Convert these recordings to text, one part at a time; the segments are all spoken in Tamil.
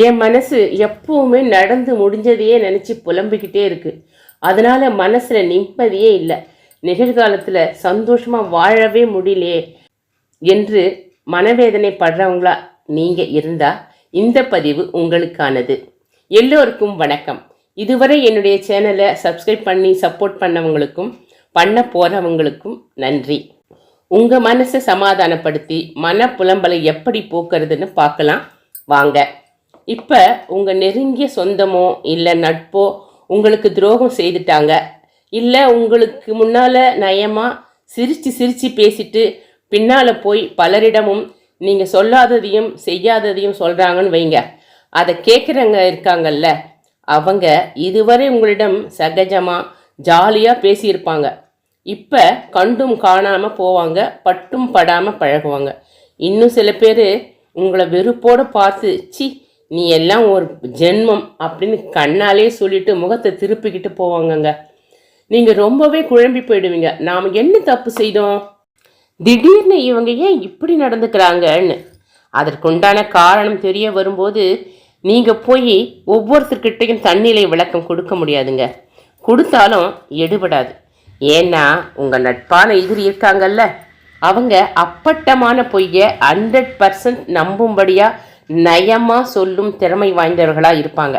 என் மனசு எப்பவுமே நடந்து முடிஞ்சதையே நினச்சி புலம்பிக்கிட்டே இருக்குது அதனால் மனசில் நிம்மதியே இல்லை. நிகழ்காலத்தில் சந்தோஷமாக வாழவே முடியலையே என்று மனவேதனை படுறவங்களா நீங்கள் இருந்தால் இந்த பதிவு உங்களுக்கானது. எல்லோருக்கும் வணக்கம். இதுவரை என்னுடைய சேனலை சப்ஸ்கிரைப் பண்ணி சப்போர்ட் பண்ணவங்களுக்கும் பண்ண போகிறவங்களுக்கும் நன்றி. உங்கள் மனசை சமாதானப்படுத்தி மன புலம்பலை எப்படி போக்குறதுன்னு பார்க்கலாம். வாங்க. இப்போ உங்கள் நெருங்கிய சொந்தமோ இல்லை நட்போ உங்களுக்கு துரோகம் செய்துட்டாங்க இல்லை உங்களுக்கு முன்னால் நயமாக சிரித்து சிரித்து பேசிட்டு பின்னால் போய் பலரிடமும் நீங்கள் சொல்லாததையும் செய்யாததையும் சொல்கிறாங்கன்னு வைங்க. அதை கேட்குறவங்க இருக்காங்கல்ல அவங்க இதுவரை உங்களிடம் சகஜமாக ஜாலியாக பேசியிருப்பாங்க. இப்போ கண்டும் காணாமல் போவாங்க பட்டும் படாமல் பழகுவாங்க. இன்னும் சில பேர் உங்களை வெறுப்போடு பார்த்து சி நீ எல்லாம் ஒரு ஜென்மம் அப்படின்னு கண்ணாலே சொல்லிட்டு முகத்தை திருப்பிக்கிட்டு போவாங்கங்க. நீங்கள் ரொம்பவே குழம்பி போயிடுவீங்க. நாம் என்ன தப்பு செய்தோம்? திடீர்னு இவங்க ஏன் இப்படி நடந்துக்கிறாங்கன்னு. அதற்குண்டான காரணம் தெரிய வரும்போது நீங்கள் போய் ஒவ்வொருத்தர்கிட்டையும் தண்ணிலை விளக்கம் கொடுக்க முடியாதுங்க. கொடுத்தாலும் எடுபடாது. ஏன்னா உங்கள் நட்பான எதிரி இருக்காங்கல்ல. அவங்க அப்பட்டமான பொய்யை ஹண்ட்ரட் பர்சன்ட் நம்பும்படியாக நயமாக சொல்லும் திறமை வாய்ந்தவர்களாக இருப்பாங்க.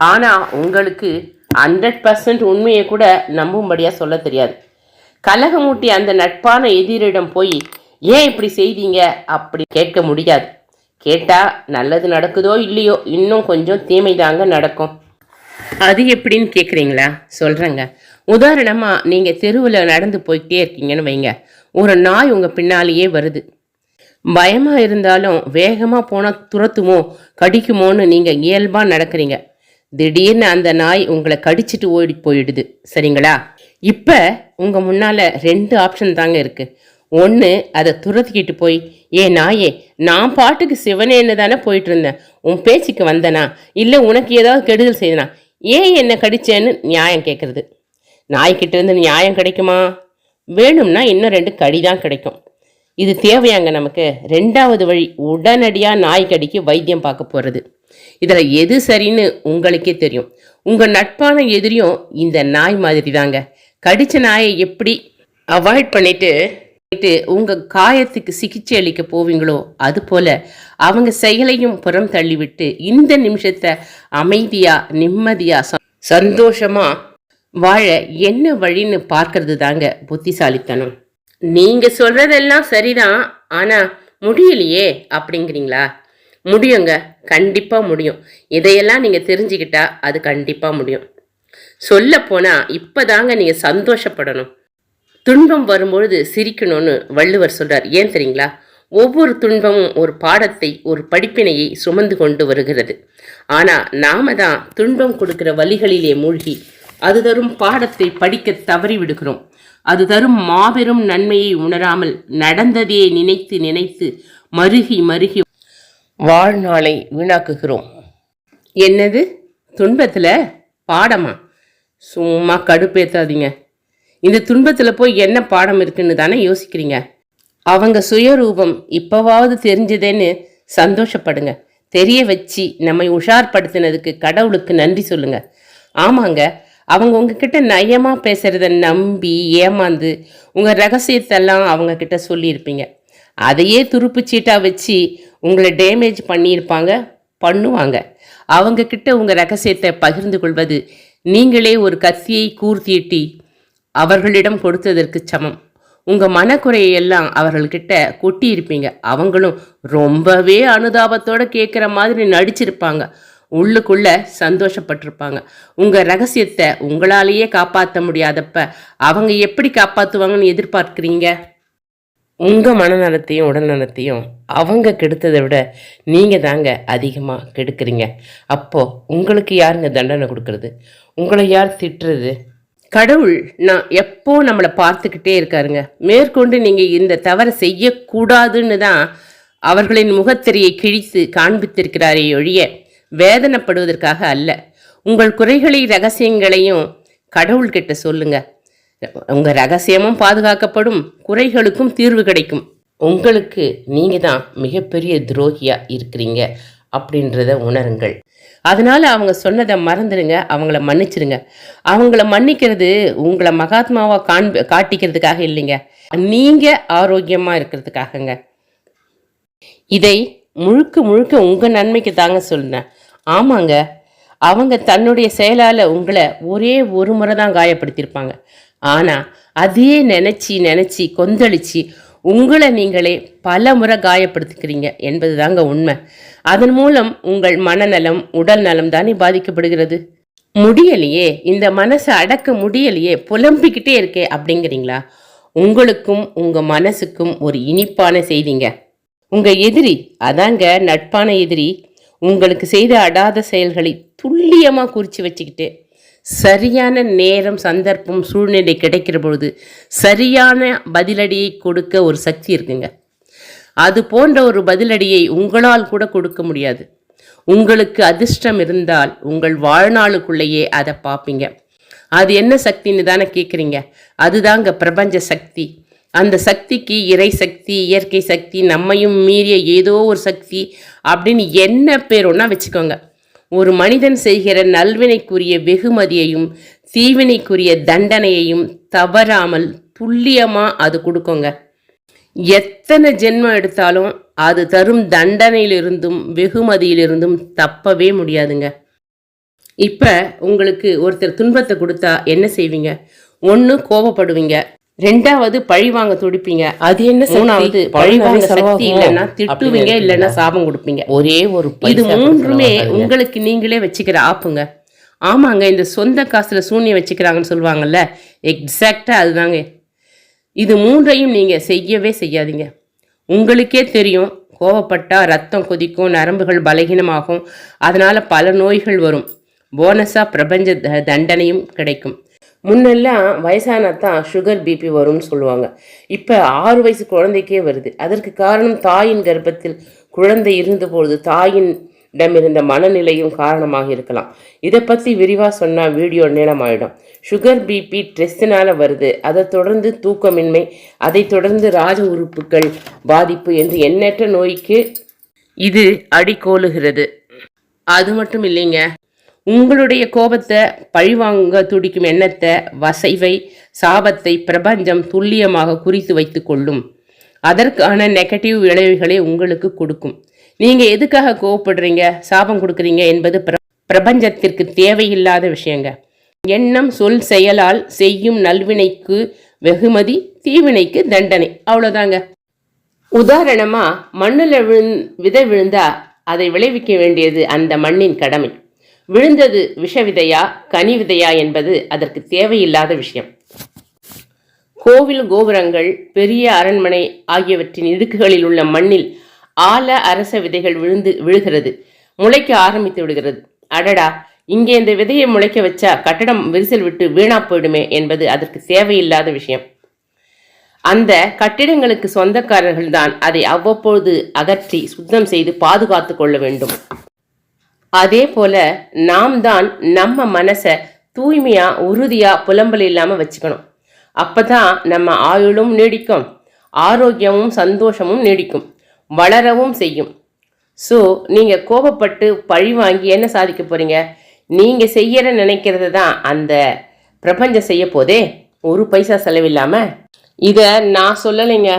ஆனால் உங்களுக்கு ஹண்ட்ரட் பர்சன்ட் உண்மையை கூட நம்பும்படியாக சொல்ல தெரியாது. கலகமூட்டி அந்த நட்பான எதிரிடம் போய் ஏன் இப்படி செய்தீங்க? அப்படி கேட்க முடியாது. கேட்டால் நல்லது நடக்குதோ இல்லையோ இன்னும் கொஞ்சம் தீமை தாங்க நடக்கும். அது எப்படின்னு கேட்குறீங்களா சொல்கிறேங்க உதாரணமாக நீங்கள் தெருவில் நடந்து போய்கிட்டே இருக்கீங்கன்னு வைங்க. ஒரு நாய் உங்கள் பின்னாலேயே வருது. பயமாக இருந்தாலும் வேகமாக போனால் துரத்துமோ கடிக்குமோன்னு நீங்கள் இயல்பாக நடக்கிறீங்க. திடீர்னு அந்த நாய் உங்களை கடிச்சிட்டு ஓடி போயிடுது. சரிங்களா? இப்போ உங்கள் முன்னால் ரெண்டு ஆப்ஷன் தாங்க இருக்குது ஒன்று அதை துரத்திக்கிட்டு போய் ஏ நாயே நான் பாட்டுக்கு சிவனேன்னு தானே போயிட்டு இருந்தேன் உன் பேச்சுக்கு வந்தனா? இல்லை உனக்கு ஏதாவது கெடுதல் செய்தனா? ஏன் என்னை கடிச்சேன்னு நியாயம் கேட்குறது நாய்கிட்ட இருந்து நியாயம் கிடைக்குமா? வேணும்னா இன்னும் ரெண்டு கடி தான் கிடைக்கும். இது தேவையாங்க நமக்கு. ரெண்டாவது வழி உடனடியாக நாய் கடிக்கு வைத்தியம் பார்க்க போகிறது இதில் எது சரின்னு உங்களுக்கே தெரியும். உங்கள் நட்பான எதிரியும் இந்த நாய் மாதிரி தாங்க கடித்த நாயை எப்படி அவாய்ட் பண்ணிட்டு பண்ணிட்டு உங்கள் காயத்துக்கு சிகிச்சை அளிக்க போவீங்களோ அது போல் அவங்க செயலையும் புறம் தள்ளிவிட்டு இந்த நிமிஷத்தை அமைதியாக நிம்மதியாக சந்தோஷமாக வாழ என்ன வழின்னு பார்க்கறது தாங்க புத்திசாலித்தனம். நீங்க சொல்றதெல்லாம் சரிதான் ஆனா முடியலையே அப்படிங்கிறீங்களா? முடியுங்க கண்டிப்பா முடியும். இதையெல்லாம் நீங்க தெரிஞ்சுக்கிட்டா அது கண்டிப்பா முடியும். சொல்ல போனா இப்பதாங்க நீங்க சந்தோஷப்படணும். துன்பம் வரும்பொழுது சிரிக்கணும்னு வள்ளுவர் சொல்றார். ஏன் தெரியுங்களா? ஒவ்வொரு துன்பமும் ஒரு பாடத்தை ஒரு படிப்பினையை சுமந்து கொண்டு வருகிறது. ஆனா நாம தான் துன்பம் கொடுக்கிற வழிகளிலே மூழ்கி அது தரும் பாடத்தை படிக்க தவறி விடுகிறோம் அது தரும் மாபெரும் நன்மையை உணராமல் நடந்ததையே நினைத்து நினைத்து மருகி மருகி வாழ்நாளை வீணாக்குகிறோம். என்னது? துன்பத்தில்? பாடமா? சும்மா கடுப்பேற்றாதீங்க இந்த துன்பத்தில் போய் என்ன பாடம் இருக்குன்னு தானே யோசிக்கிறீங்க. அவங்க சுயரூபம் இப்போவாவது தெரிஞ்சதேன்னு சந்தோஷப்படுங்க. தெரிய வச்சு நம்மை உஷார்படுத்தினதுக்கு கடவுளுக்கு நன்றி சொல்லுங்க. ஆமாங்க அவங்க உங்ககிட்ட நயமாக பேசுகிறத நம்பி ஏமாந்து உங்கள் ரகசியத்தெல்லாம் அவங்கக்கிட்ட சொல்லியிருப்பீங்க. அதையே துருப்பு சீட்டாக வச்சு உங்களை டேமேஜ் பண்ணியிருப்பாங்க பண்ணுவாங்க. அவங்கக்கிட்ட உங்கள் ரகசியத்தை பகிர்ந்து கொள்வது நீங்களே ஒரு கத்தியை கூர்த்தீட்டி அவர்களிடம் கொடுத்ததற்கு சமம். உங்கள் மனக்குறையெல்லாம் அவர்கள்கிட்ட கொட்டியிருப்பீங்க. அவங்களும் ரொம்பவே அனுதாபத்தோடு கேட்குற மாதிரி நடிச்சிருப்பாங்க. உள்ளுக்குள்ள சந்தோஷப்பட்டிருப்பாங்க. உங்க ரகசியத்தை உங்களாலேயே காப்பாற்ற முடியாதப்ப அவங்க எப்படி காப்பாற்றுவாங்கன்னு எதிர்பார்க்குறீங்க? உங்க மனநலத்தையும் உடல் நலத்தையும் அவங்க கெடுத்ததை விட நீங்க தாங்க அதிகமாக கெடுக்குறீங்க. அப்போ உங்களுக்கு யாருங்க தண்டனை கொடுக்கறது? உங்களை யார் திட்டுறது? கடவுள் நான் எப்போ நம்மளை பார்த்துக்கிட்டே இருக்காருங்க. மேற்கொண்டு நீங்கள் இந்த தவறை செய்யக்கூடாதுன்னு தான் அவர்களின் முகத்திரையை கிழித்து காண்பித்திருக்கிறாரே ஒழிய வேதனைப்படுவதற்காக அல்ல. உங்கள் குறைகளை ரகசியங்களையும் கடவுள்கிட்ட சொல்லுங்க. உங்க ரகசியமும் பாதுகாக்கப்படும் குறைகளுக்கும் தீர்வு கிடைக்கும். உங்களுக்கு நீங்கள் தான் மிகப்பெரிய துரோகியாக இருக்கிறீங்க அப்படின்றத உணருங்கள். அதனால் அவங்க சொன்னதை மறந்துடுங்க அவங்கள மன்னிச்சிடுங்க அவங்கள மன்னிக்கிறது உங்களை மகாத்மாவாக காண்ப காட்டிக்கிறதுக்காக இல்லைங்க. நீங்கள் ஆரோக்கியமாக இருக்கிறதுக்காகங்க. இதை முழுக்க முழுக்க உங்கள் நன்மைக்கு தாங்க சொன்னேன் ஆமாங்க. அவங்க தன்னுடைய செயலால் உங்களை ஒரே ஒரு முறை தான் காயப்படுத்தியிருப்பாங்க. ஆனால் அதையே நினச்சி நினச்சி கொந்தளிச்சு உங்களை நீங்களே பல முறை காயப்படுத்திக்கிறீங்க என்பது தாங்க உண்மை. அதன் மூலம் உங்கள் மனநலம் உடல் நலம் தானே பாதிக்கப்படுகிறது. முடியலையே இந்த மனசை அடக்க முடியலையே புலம்பிக்கிட்டே இருக்கே அப்படிங்கிறீங்களா? உங்களுக்கும் உங்கள் மனசுக்கும் ஒரு இனிப்பான செய்திங்க. உங்க எதிரி அதாங்க நட்பான எதிரி உங்களுக்கு செய்த அடாத செயல்களை துல்லியமாக குறித்து வச்சுக்கிட்டு சரியான நேரம் சந்தர்ப்பம் சூழ்நிலை கிடைக்கிற பொழுது சரியான பதிலடியை கொடுக்க ஒரு சக்தி இருக்குங்க. அது போன்ற ஒரு பதிலடியை உங்களால் கூட கொடுக்க முடியாது. உங்களுக்கு அதிர்ஷ்டம் இருந்தால் உங்கள் வாழ்நாளுக்குள்ளேயே அதை பார்ப்பீங்க. அது என்ன சக்தின்னு தானே கேட்குறீங்க அதுதாங்க பிரபஞ்ச சக்தி. அந்த சக்திக்கு இறை சக்தி இயற்கை சக்தி நம்மையும் மீறிய ஏதோ ஒரு சக்தி அப்படின்னு என்ன பேர் ஒன்றா வச்சுக்கோங்க. ஒரு மனிதன் செய்கிற நல்வினைக்குரிய வெகுமதியையும் தீவினைக்குரிய தண்டனையையும் தவறாமல் துல்லியமாக அது கொடுக்குங்க. எத்தனை ஜென்மம் எடுத்தாலும் அது தரும் தண்டனையிலிருந்தும் வெகுமதியிலிருந்தும் தப்பவே முடியாதுங்க. இப்போ உங்களுக்கு ஒருத்தர் துன்பத்தை கொடுத்தா என்ன செய்வீங்க? ஒன்று கோபப்படுவீங்க ரெண்டாவது பழி வாங்க துடிப்பீங்க. அது என்ன மூணாவது பழி வாங்க சக்தி இல்லைன்னா திட்டுவீங்க இல்லைன்னா சாபம் கொடுப்பீங்க. ஒரே ஒரு இது மூன்றுமே உங்களுக்கு நீங்களே வச்சுக்கிற ஆப்புங்க. ஆமாங்க இந்த சொந்த காசுல சூன்யம் வச்சுக்கிறாங்கன்னு சொல்லுவாங்கல்ல. எக்ஸாக்டா அதுதாங்க. இது மூன்றையும் நீங்க செய்யவே செய்யாதீங்க. உங்களுக்கே தெரியும் கோவப்பட்டா ரத்தம் கொதிக்கும் நரம்புகள் பலகீனமாகும். அதனால பல நோய்கள் வரும். போனஸா பிரபஞ்ச த- தண்டனையும் கிடைக்கும். முன்னெல்லாம் வயசானா தான் சுகர் பிபி வரும்னு சொல்லுவாங்க. இப்போ ஆறு வயசு குழந்தைக்கே வருது. அதற்கு காரணம் தாயின் கர்ப்பத்தில் குழந்தை இருந்தபொழுது தாயினிடமிருந்த மனநிலையும் காரணமாக இருக்கலாம். இதை பற்றி விரிவாக சொன்னால் வீடியோ நீளமாயிடும். சுகர் பிபி ஸ்ட்ரெஸ்ஸினால் வருது. அதை தொடர்ந்து தூக்கமின்மை அதை தொடர்ந்து ராஜ உறுப்புகள் பாதிப்பு என்று எண்ணற்ற நோய்க்கு இது அடிக்கோலுகிறது. அது மட்டும் இல்லைங்க. உங்களுடைய கோபத்தை பழிவாங்க துடிக்கும் எண்ணத்தை வசைவை சாபத்தை பிரபஞ்சம் துல்லியமாக குறித்து வைத்து கொள்ளும். அதற்கான நெகட்டிவ் விளைவுகளை உங்களுக்கு கொடுக்கும். நீங்கள் எதுக்காக கோவப்படுறீங்க சாபம் கொடுக்குறீங்க என்பது பிர- பிரபஞ்சத்திற்கு தேவையில்லாத விஷயங்க. எண்ணம் சொல் செயலால் செய்யும் நல்வினைக்கு வெகுமதி தீவினைக்கு தண்டனை. அவ்வளோதாங்க உதாரணமாக மண்ணில் விழுந் விதை விழுந்தா அதை விளைவிக்க வேண்டியது அந்த மண்ணின் கடமை. விழுந்தது விஷ விதையா கனி விதையா என்பது அதற்கு தேவையில்லாத விஷயம். கோவில் கோபுரங்கள் பெரிய அரண்மனை ஆகியவற்றின் இடுக்குகளில் உள்ள மண்ணில் ஆல அரச விதைகள் விழுந்து விழுகிறது. முளைக்க ஆரம்பித்து விடுகிறது. அடடா இங்கே இந்த விதையை முளைக்க வச்சா கட்டடம் விரிசல் விட்டு வீணா போயிடுமே என்பது அதற்கு தேவையில்லாத விஷயம். அந்த கட்டிடங்களுக்கு சொந்தக்காரர்கள் தான் அதை அவ்வப்பொழுது அகற்றி சுத்தம் செய்து பாதுகாத்து கொள்ள வேண்டும். அதே போல நாம் தான் நம்ம மனசை தூய்மையா உறுதியா புலம்பல் இல்லாம வச்சுக்கணும். அப்பதான் நம்ம ஆயுளும் நீடிக்கும் ஆரோக்கியமும் சந்தோஷமும் நீடிக்கும் வளரவும் செய்யும். ஸோ நீங்கள் கோபப்பட்டு பழி வாங்கி என்ன சாதிக்க போறீங்க? நீங்கள் செய்யற நினைக்கிறது தான் அந்த பிரபஞ்சம் செய்ய போதே ஒரு பைசா செலவில்லாம. இதை நான் சொல்லலைங்க.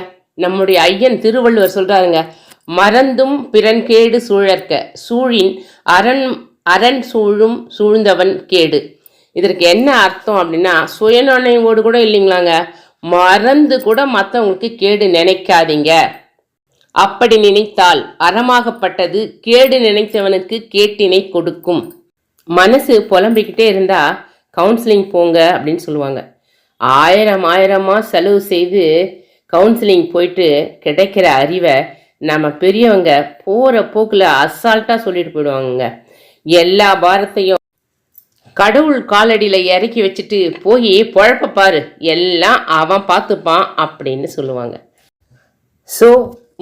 நம்முடைய ஐயன் திருவள்ளுவர் சொல்றாருங்க. மறந்தும் பிறன் கேடு சூழற்க. சூழின் அரண் அரண் சூழும் சூழ்ந்தவன் கேடு. இதற்கு என்ன அர்த்தம் அப்படின்னா சுயநினைவோடு கூட இல்லைங்களாங்க. மறந்து கூட மற்றவங்களுக்கு கேடு நினைக்காதீங்க. அப்படி நினைத்தால் அறமாகப்பட்டது கேடு நினைத்தவனுக்கு கேட்டினை கொடுக்கும். மனசு புலம்பிக்கிட்டே இருந்தா கவுன்சிலிங் போங்க அப்படின்னு சொல்லுவாங்க. ஆயிரம் ஆயிரமாக செலவு செய்து கவுன்சிலிங் போயிட்டு கிடைக்கிற அறிவை நம்ம பெரியவங்க போகிற போக்கில் அசால்ட்டாக சொல்லிட்டு போயிடுவாங்க எல்லா பாரத்தையும் கடவுள் காலடியில் இறக்கி வச்சுட்டு போய் பொழப்ப பாரு எல்லாம் அவன் பார்த்துப்பான் அப்படின்னு சொல்லுவாங்க. ஸோ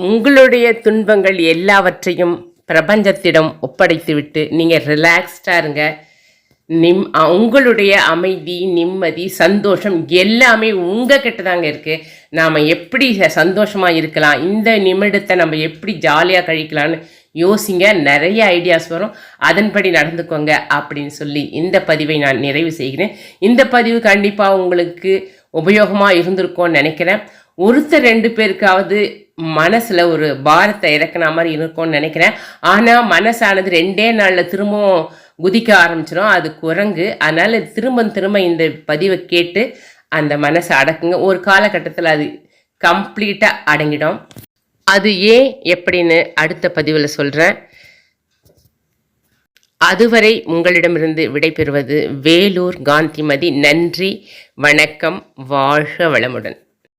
உங்களுடைய துன்பங்கள் எல்லாவற்றையும் பிரபஞ்சத்திடம் ஒப்படைத்துவிட்டு நீங்கள் ரிலாக்ஸ்டாக இருங்க. நிம் உங்களுடைய அமைதி நிம்மதி சந்தோஷம் எல்லாமே உங்ககிட்ட தாங்க இருக்குது நாம் எப்படி சந்தோஷமாக இருக்கலாம் இந்த நிமிடத்தை நம்ம எப்படி ஜாலியாக கழிக்கலாம்னு யோசிங்க. நிறைய ஐடியாஸ் வரும். அதன்படி நடந்துக்கோங்க அப்படின்னு சொல்லி இந்த பதிவை நான் நிறைவு செய்கிறேன். இந்த பதிவு கண்டிப்பாக உங்களுக்கு உபயோகமாக இருந்திருக்கும்னு நினைக்கிறேன். ஒருத்தர் ரெண்டு பேருக்காவது மனசில் ஒரு பாரத்தை இறக்குன மாதிரி இருக்கும்னு நினைக்கிறேன். ஆனால் மனசானது ரெண்டே நாளில் திரும்பவும் குதிக்க ஆரம்பிச்சிடும் அது குரங்கு. அதனால் திரும்ப திரும்ப இந்த பதிவை கேட்டு அந்த மனசை அடக்குங்க. ஒரு காலகட்டத்தில் அது கம்ப்ளீட்டாக அடங்கிடும். அது ஏன் எப்படின்னு அடுத்த பதிவில் சொல்கிறேன் அதுவரை உங்களிடமிருந்து விடைபெறுவது வேலூர் காந்திமதி. நன்றி வணக்கம் வாழ்க வளமுடன்.